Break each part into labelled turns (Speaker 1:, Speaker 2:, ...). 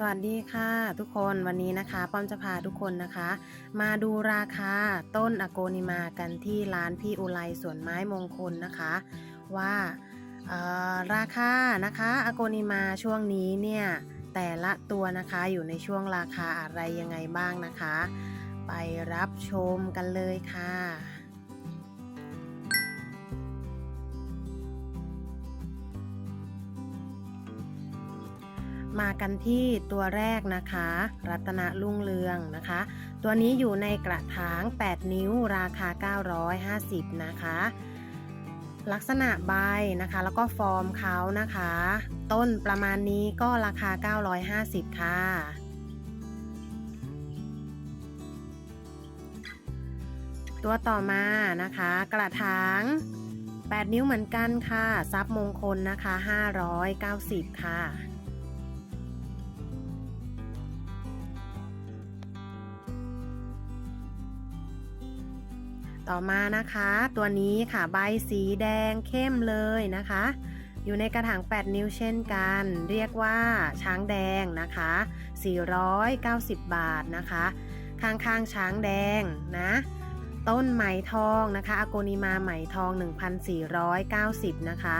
Speaker 1: สวัสดีค่ะทุกคนวันนี้นะคะป้อมจะพาทุกคนนะคะ มาดูราคาต้นอโกนิมากันที่ร้านพี่อุไลสวนไม้มงคลนะคะ ว่าราคานะคะอโกนิมาช่วงนี้เนี่ย แต่ละตัวนะคะอยู่ในช่วงราคาอะไรยังไงบ้างนะคะ ไปรับชมกันเลยค่ะ มากันที่ตัวแรกนะคะ รัตนรุ่งเรืองนะคะ ตัวนี้อยู่ในกระถาง 8 นิ้วราคา 950 นะคะ ลักษณะใบนะคะ แล้วก็ฟอร์มเขานะคะ ต้นประมาณนี้ก็ราคา 950 ค่ะตัวต่อมานะคะ กระถาง 8 นิ้วเหมือนกันค่ะ ซับมงคลนะคะ 590 ค่ะ ต่อมานะคะ ตัวนี้ค่ะใบสีแดงเข้มเลยนะคะ อยู่ในกระถาง 8 นิ้วเช่นกัน เรียกว่าช้างแดงนะคะ 490 บาทนะคะ ข้างๆช้างแดงนะต้นไหมทองนะคะอโกนิมาไหมทอง 1,490 นะคะ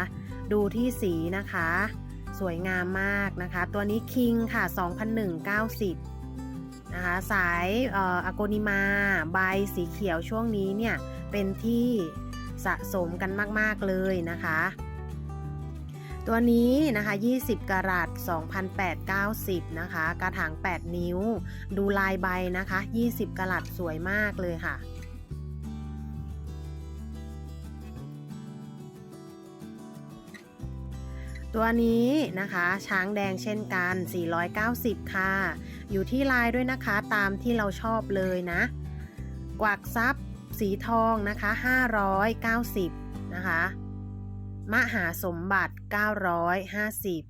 Speaker 1: ดูที่สีนะคะ สวยงามมากนะคะ ตัวนี้คิงค่ะ 2,190 สายเอ่ออโกนิมาใบสีเขียวช่วงนี้เนี่ย เป็นที่สะสมกันมาก ๆ เลยนะคะ ตัวนี้นะคะ 20กะรัต2,890 นะคะ กระถาง 8 นิ้ว ดูลายใบนะคะ 20กะรัตสวยมากเลยค่ะ ตัวนี้นะคะช้างแดงเช่นกัน 490 ค่ะ อยู่ที่ลายด้วยนะคะตามที่เราชอบเลยนะ กวักซับสีทองนะคะ 590 นะคะ มหาสมบัติ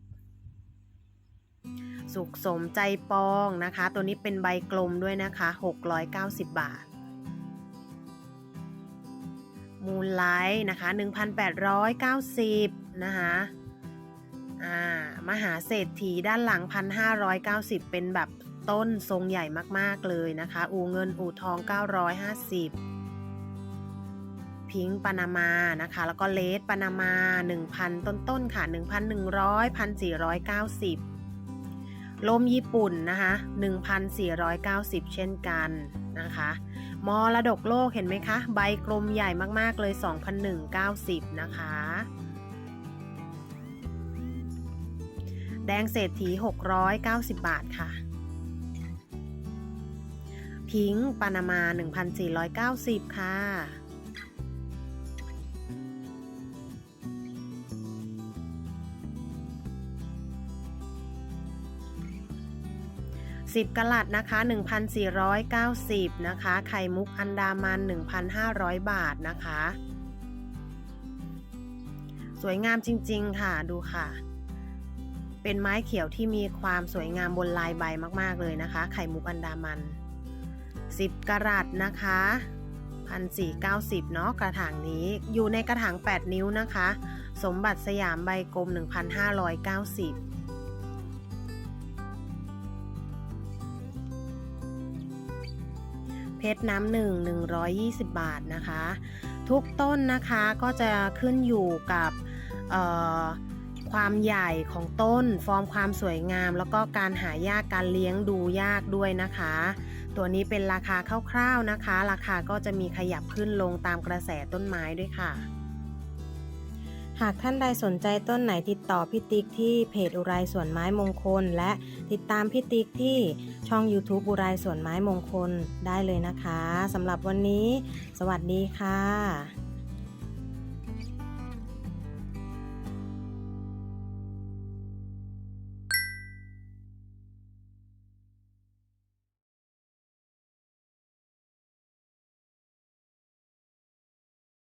Speaker 1: 950 สุขสมใจปองนะคะ ตัวนี้เป็นใบกลมด้วยนะคะ 690 บาทมูลไลท์นะคะ 1,890 นะคะ อ่ามหาเศรษฐีด้านหลัง 1,590 เป็นแบบต้นทรงใหญ่มากๆเลยนะคะ อูเงินอูทอง 950 พิงค์ปานามานะคะ แล้วก็เลสปานามา 1,000 ต้นๆค่ะ 1,100 1,490 ลมญี่ปุ่นนะคะ 1,490 เช่นกันนะคะมรดกโลกเห็นไหมคะ ใบกลมใหญ่มากๆเลย 2,190 นะคะ แดงเศรษฐี 690 บาทค่ะ พิงปานามา 1,490 ค่ะ10กลัดนะคะ 1,490 นะคะ ไข่มุกอันดามัน 1,500 บาทนะคะ สวยงามจริง ๆ ค่ะ ดูค่ะ เป็นไม้เขียวที่มีความสวยงามบนลายใบมาก ๆ เลยนะคะ ไข่มุกอันดามัน 10กะรัตนะคะ1,490เนาะกระถางนี้อยู่ในกระถาง 8 นิ้วนะคะ สมบัติสยามใบกลม 1,590เพชรน้ำหนึ่ง120 บาทนะคะ ทุกต้นนะคะก็จะขึ้นอยู่กับเอ่อ ความใหญ่ของต้น ฟอร์มความสวยงาม แล้วก็การหายากการเลี้ยงดูยากด้วยนะคะ ตัวนี้เป็นราคาคร่าวๆนะคะ ราคาก็จะมีขยับขึ้นลงตามกระแสต้นไม้ด้วยค่ะ หากท่านใดสนใจต้นไหนติดต่อพี่ติ๊กที่เพจอุไรสวนไม้มงคล และติดตามพี่ติ๊กที่ช่อง YouTube อุไรสวนไม้มงคลได้เลยนะคะสำหรับวันนี้ สวัสดีค่ะ